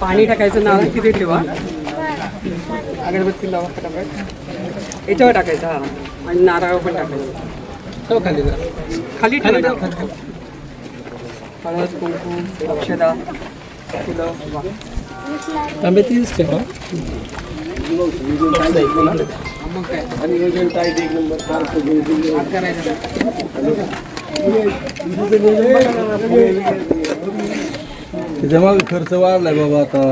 पाणी टाकायचं नारळ तिथे ठेवा? अगरबत्ती लावा फटाफट. याच्यावर टाकायचं हा. आणि नारळ पण टाकायचं. खाली खाली ठेवा हळद कुंकू अक्षदा फुलं वा. मग काय? करायचं. त्याच्यामागे खर्च वाढलाय बाबा आता.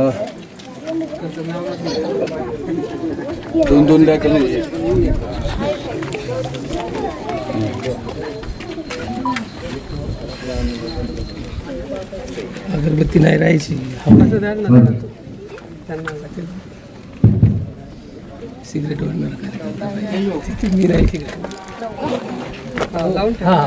दोन दोन द्या कमी अगरबत्ती नाही राहायची. ना त्यांना सिगरेट वगैरे मी राहायची का? लावून ठेवा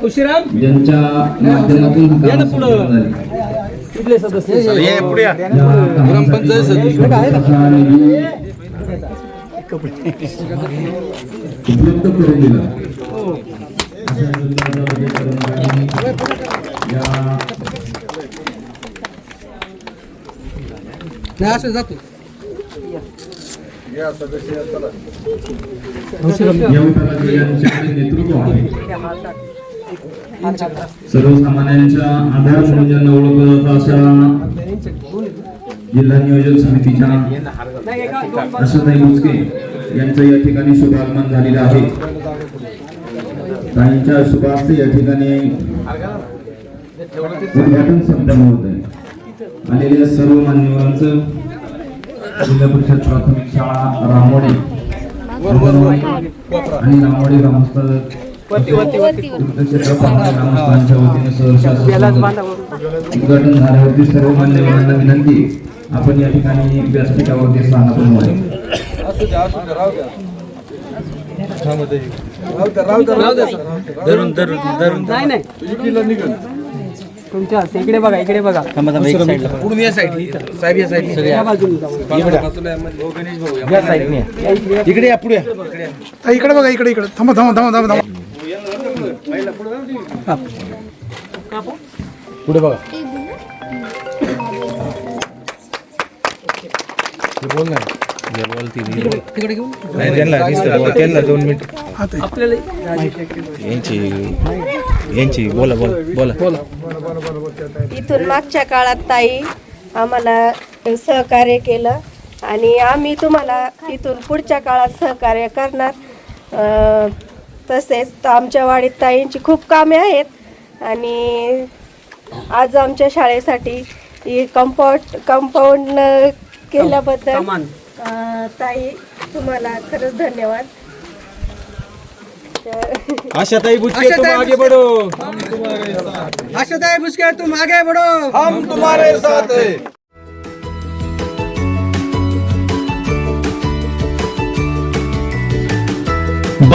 खुशीराम ज्यांच्या माध्यमातून काम सुरू झाले. इथले सदस्य या. ग्रामपंचायत निधी उपलब्ध करून दिला. अशा या नाही असं जातो. या यांच्याकडे नेतृत्व आहे. सर्वसामान्यांच्या आधार म्हणून ज्यांना ओळखलं जातं अशा जिल्हा नियोजन समितीच्या नाही एका आशाताई यांचं या ठिकाणी शुभागमन झालेलं आहे. ताईंच्या शुभार्थ या ठिकाणी उद्घाटन संपन्न होत आहे. आलेल्या सर्व मान्यवरांचं जिल्हा परिषद प्राथमिक शाळा रामोडी आणि रामोडी ग्रामस्थ वरती वरती वरती. उद्घाटन झाल्यावरती सर्व मान्यवरांना विनंती. आपण या ठिकाणी व्यासपीठावरती स्थानापन्न व्हावे तुमच्या इकडे बघा इकडे बघा. पुढून या साईड साहेब या साईड या बाजूने जाऊ. या साईडने या. इकडे. या पुढे इकडे बघा इकडे इकडे. थांबा थांबा थांबा थांबा थांबा. पुढे बघा. बोल नाही त्यांना दिसतं. बोला त्यांना दोन मिनिट. ताई. आपल्याला यांची यांची बोला बोला बोला. बोला. इथून मागच्या काळात ताई आम्हाला सहकार्य केलं आणि आम्ही तुम्हाला इथून पुढच्या काळात सहकार्य करणार. अं, तसेच तर आमच्या वाडीत ताईंची खूप कामे आहेत. आणि आज आमच्या शाळेसाठी ही कंपाऊंड कंपाऊंड केल्याबद्दल ताई तुम्हाला खरंच धन्यवाद. आशाताई बुचके तुम आगे बढ़ो. आशाताई बुसके तुम आगे बढ़ो. हम तुम्हारे साथ है.